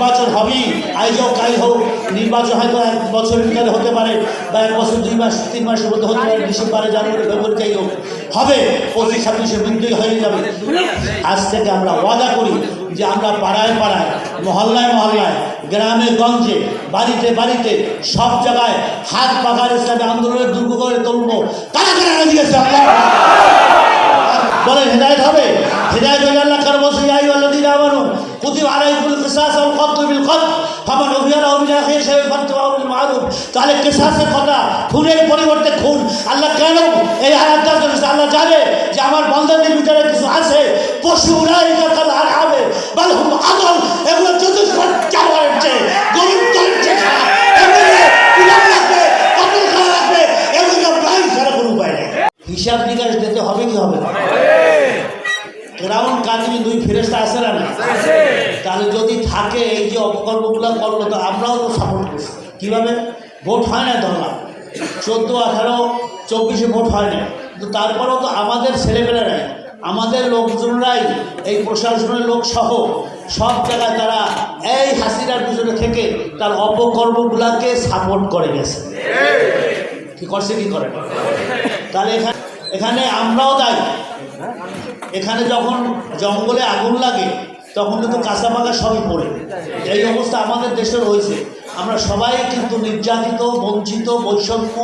নির্বাচন হবেই। আজ হোক, কাল হোক, নির্বাচন হয়তো এক বছরের ভিতরে হতে পারে বা এক বছর, দুই মাস, তিন মাসের মধ্যে হতে পারে, ডিসেম্বরে, জানুয়ারি, ফেব্রুয়ারি হোক। হবে, পঁচিশ ছাব্বিশের বিন্দুই হয়ে যাবে। আজ থেকে আমরা ওয়াদা করি যে আমরা পাড়ায় পাড়ায়, মহল্লায় মহল্লায়, গ্রামে গঞ্জে, বাড়িতে বাড়িতে, সব জায়গায় হাত পাকার ইসলামী আন্দোলনের দুর্গ করে তুলবো। কারা কারা রাজি আল্লাহ? বলেন, হেদায়ত হবে? হেদায়ত হলে আল্লাহ কার বসে যাই আল্লাদিন আমানু। কুতিব আলাইকুল عليكم القصاص والقتل بالقتل, فمن ফামান উবিয়ারা من খেয়ে شيء বিল মারুফ তাহলে কিসাসের কথা খুনের পরিবর্তে খুন। আল্লাহ কেন এই আয়াতটা করেছে? আল্লাহ জানে যে আমার বন্ধনের ভিতরে কিছু আছে। পশুরা এটা কাল আর হবে বল আগল এগুলো চতুর্থ ফেরাউন কাজী দুই ফেরেস্তা আছে না তাহলে যদি থাকে এই যে অপকর্মগুলো করল তো আমরাও তো সাপোর্ট করছি। কীভাবে? ভোট হয় না ধরলাম। চোদ্দ আঠারো চব্বিশে ভোট হয় না। কিন্তু তারপরেও তো আমাদের ছেলেমেয়েরাই আমাদের লোকজনরাই এই প্রশাসনের লোক সহ সব জায়গায় তারা এই হাসিনার পিছনে থেকে তার অপকর্মগুলাকে সাপোর্ট করে গেছে। কি করছে কি করে তাহলে এখানে এখানে আমরাও দায়ী। এখানে যখন জঙ্গলে আগুন লাগে, তখন কিন্তু কাঁচা পাকা সবই পড়ে। এই অবস্থা আমাদের দেশে রয়েছে। আমরা সবাই কিন্তু নির্যাতিত, বঞ্চিত, বৈষম্য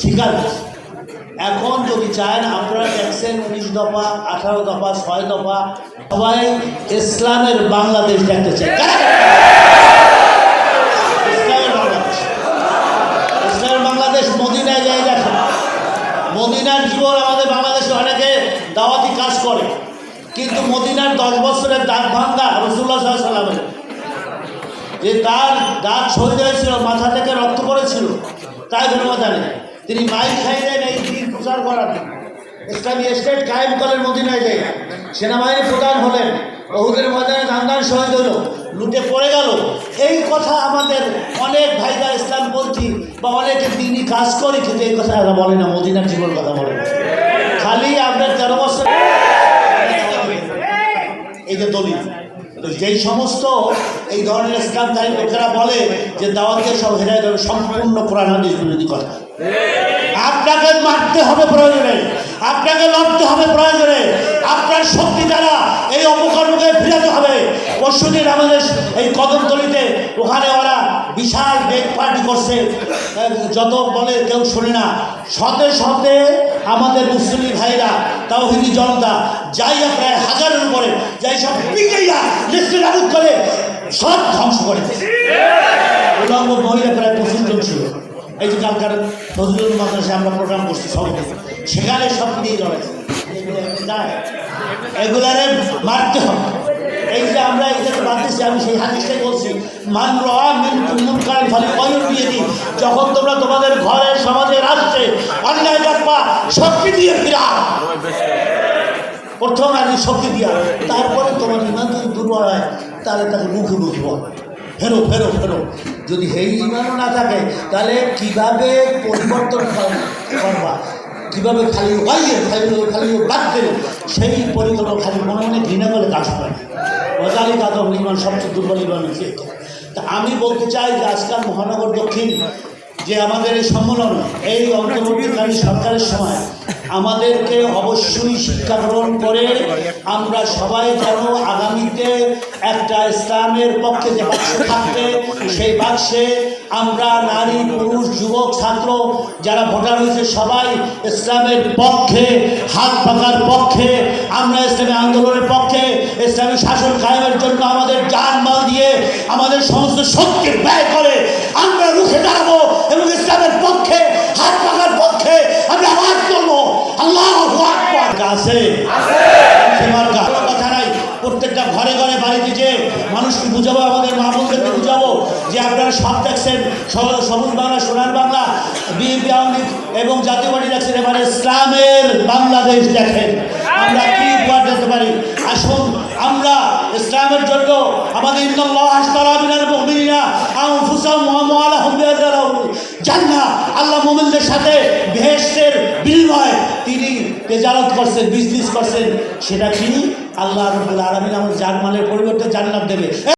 শিকার করছি এখন যদি চান আপনারা দেখছেন উনিশ দফা, আঠারো দফা, ছয় দফা, সবাই ইসলামের বাংলাদেশ দেখতে চায় কারা কারা? ইসলামের বাংলাদেশ ইসলামের বাংলাদেশ মদিনায় যায় দেখেন মদিনার জীবন আমাদের বাংলাদেশে অনেকে দাওয়াতি কাজ করে। কিন্তু মদিনার দশ বছরের দাঁত ভাঙ্গা রসুল্লাহ সাল্লামের যে তার দাঁত শহীদ হয়েছিল, মাথা থেকে রক্ত পড়েছিল, তাই কথা নেই তিনি মাইক খাইলেন এই দিন প্রচার করার ইসলামী স্টেট কায়েম করেন মদিনায় যায়। সেনাবাহিনী প্রধান হলেন, বহুদের ময়দানে ধান্দান শহীদ হলো, লুটে পড়ে গেল। এই কথা আমাদের অনেক ভাইরা ইসলামপন্থী বা অনেকে তিনি কাজ করে, কিন্তু এই কথা এরা বলে না, মদিনার জীবন কথা বলে না। খালি আপনার তেরো বছর এই যে দলিল। যেই সমস্ত এই ধরনের ইসলামধারী লোকেরা বলে যে দাওয়াতের সব হেরায় সম্পূর্ণ কোরআন হাদিস বিরোধী কথা। আপনাকে মারতে হবে প্রয়োজনে। আপনাকে লড়তে হবে প্রয়োজনে। আপনার শক্তি দ্বারা এই অপকর্মকে ফিরাতে হবে। পরশুদিন আমাদের এই কদমতলিতে ওখানে ওরা বিশাল বেগ পার্টি করছে। যত বলে কেউ শোনে না। শতে শতে আমাদের মুসলিম ভাইরা তাও তাওহিদি জনতা যাইয়া প্রায় হাজারের উপরে যাই সব পিটাইয়া নাবুদ করে সব ধ্বংস করে। উলঙ্গ মহিলা প্রায় পঁচিশ জন ছিল। এই যে কালকার নজরুল মাদ্রাসে আমরা প্রোগ্রাম করছি সবাই। সেখানে সব নিয়ে রয়েছে এগুলারে মারতে হবে। এই যে আমরা যে বাঁধতেছি আমি সেই হাদিসটাই বলছি, মান রা মিন কুমুন কাল ফালি কয়ুর দিয়ে দিই যখন তোমরা তোমাদের ঘরে সমাজে, রাষ্ট্রে অন্যায় দেখবা শক্তি দিয়ে ফিরা প্রথম আগে শক্তি দিয়া, তারপরে তোমার ইমান যদি দুর্বল হয়, তাহলে তাকে মুখে মুখে বল। ফেরো ফেরো ফেরো। যদি সেই ইমানও না থাকে, তাহলে কীভাবে পরিবর্তন কর- করবা? কীভাবে খালি ওয়াইয়ে খালি খালি বাদ দেবে? সেই পরিকল্পনা খালি মনে মনে ঘৃণা করে কাজ করে। মজালি কাদম ইমান সবচেয়ে দুর্বল ইমান হচ্ছে তা আমি বলতে চাই যে আজকাল মহানগর দক্ষিণ, যে আমাদের এই সম্মেলন, এই অন্তর্বর্তীকালীন সরকারের সময় আমাদেরকে অবশ্যই শিক্ষা গ্রহণ করে আমরা সবাই যেন আগামীতে একটা ইসলামের পক্ষে যে বাক্স থাকবে, সেই বাক্সে আমরা নারী, পুরুষ, যুবক, ছাত্র যারা ভোটার হয়েছে, সবাই ইসলামের পক্ষে, হাত পাকার পক্ষে, আমরা ইসলামী আন্দোলনের পক্ষে, ইসলামী শাসন কায়েমের জন্য আমাদের জান মাল দিয়ে আমাদের সমস্ত শক্তি ব্যয় করে আমরা রুখে দাঁড়াবো এবং ইসলামের পক্ষে হাত পাকার পক্ষে আমরা আওয়াজ করব আল্লাহ আছে সে মার্কা। কোনো কথা নাই প্রত্যেকটা ঘরে ঘরে বাড়িতে যে মানুষকে বুঝাবো আমাদের মা বোনদেরকে বুঝাবো যে আপনারা সব দেখছেন সবুজ বাংলা, সোনার বাংলা, বিএনপি, আওয়ামী এবং জাতীয় পার্টি দেখছেন, এবারে ইসলামের বাংলাদেশ দেখেন। আমরা কি উপহার দিতে পারি? আসুন, আমরা ইসলামের জন্য আমাদের বিআজরাহুম আল্লাহ মুমিনদের সাথে বেহেশতের বিনিময় তিনি তেজারত করছেন, বিজনেস করছেন। সেটা কি? আল্লাহ রাব্বুল আলামিন আমাদের জানমালের পরিবর্তে জান্নাত দেবে।